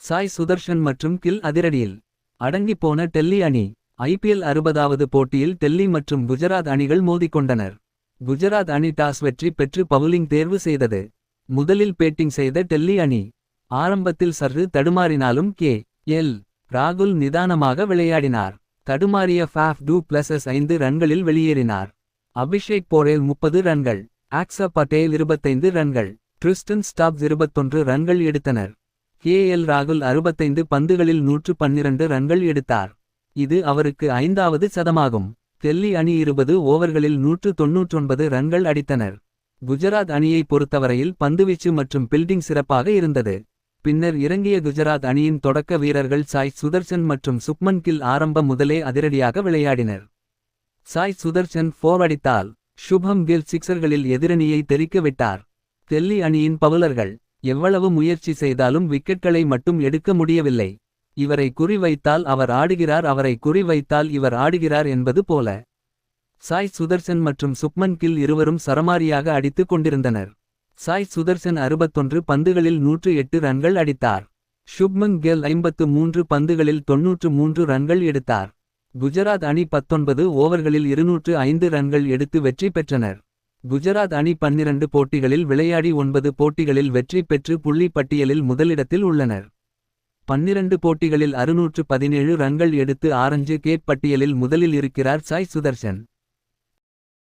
சாய் சுதர்ஷன் மற்றும் கில் அதிரடியில் அடங்கிப்போன டெல்லி அணி ஐபிஎல் அறுபதாவது போட்டியில் டெல்லி மற்றும் குஜராத் அணிகள் மோதிக்கொண்டனர். குஜராத் அணி டாஸ் வெற்றி பெற்று பவுலிங் தேர்வு செய்தது. முதலில் பேட்டிங் செய்த டெல்லி அணி ஆரம்பத்தில் சற்று தடுமாறினாலும் கே. எல். ராகுல் நிதானமாக விளையாடினார். தடுமாறிய ஃபாஃப் டூ பிளஸஸ் ஐந்து ரன்களில் வெளியேறினார். அபிஷேக் போரேல் முப்பது ரன்கள் ஆக்ஸா பட்டேல் இருபத்தைந்து ரன்கள் ட்ரிஸ்டன் ஸ்டாப்ஸ் இருபத்தொன்று ரன்கள் எடுத்தனர். கே எல் ராகுல் அறுபத்தைந்து பந்துகளில் நூற்று பன்னிரண்டு ரன்கள் எடுத்தார். இது அவருக்கு ஐந்தாவது சதமாகும். டெல்லி அணி இருபது ஓவர்களில் நூற்று தொன்னூற்றொன்பது ரன்கள் அடித்தனர். குஜராத் அணியை பொறுத்தவரையில் பந்துவீச்சு மற்றும் பில்டிங் சிறப்பாக இருந்தது. பின்னர் இறங்கிய குஜராத் அணியின் தொடக்க வீரர்கள் சாய் சுதர்சன் மற்றும் சுக்மன் கில் ஆரம்பம் முதலே அதிரடியாக விளையாடினர். சாய் சுதர்சன் ஃபோர் அடித்தால் சுபம் கில் சிக்சர்களில் எதிரணியை தெரிக்க விட்டார். டெல்லி அணியின் பவுலர்கள் எவ்வளவு முயற்சி செய்தாலும் விக்கெட்களை மட்டும் எடுக்க முடியவில்லை. இவரை குறிவைத்தால் அவர் ஆடுகிறார் அவரை குறிவைத்தால் இவர் ஆடுகிறார் என்பது போல. சாய் சுதர்சன் மற்றும் சுக்மன் கில் இருவரும் சரமாரியாக அடித்துக் கொண்டிருந்தனர். சாய் சுதர்சன் அறுபத்தொன்று பந்துகளில் நூற்று எட்டு ரன்கள் அடித்தார். சுப்மன் கெல் ஐம்பத்து மூன்று பந்துகளில் தொன்னூற்று மூன்று ரன்கள் எடுத்தார். குஜராத் அணி பத்தொன்பது ஓவர்களில் இருநூற்று ஐந்து ரன்கள் எடுத்து வெற்றி பெற்றனர். குஜராத் அணி பன்னிரண்டு போட்டிகளில் விளையாடி ஒன்பது போட்டிகளில் வெற்றி பெற்று புள்ளி பட்டியலில் முதலிடத்தில் உள்ளனர். பன்னிரண்டு போட்டிகளில் அறுநூற்று பதினேழு ரன்கள் எடுத்து ஆரஞ்சு கேட் பட்டியலில் முதலில் இருக்கிறார் சாய் சுதர்ஷன்.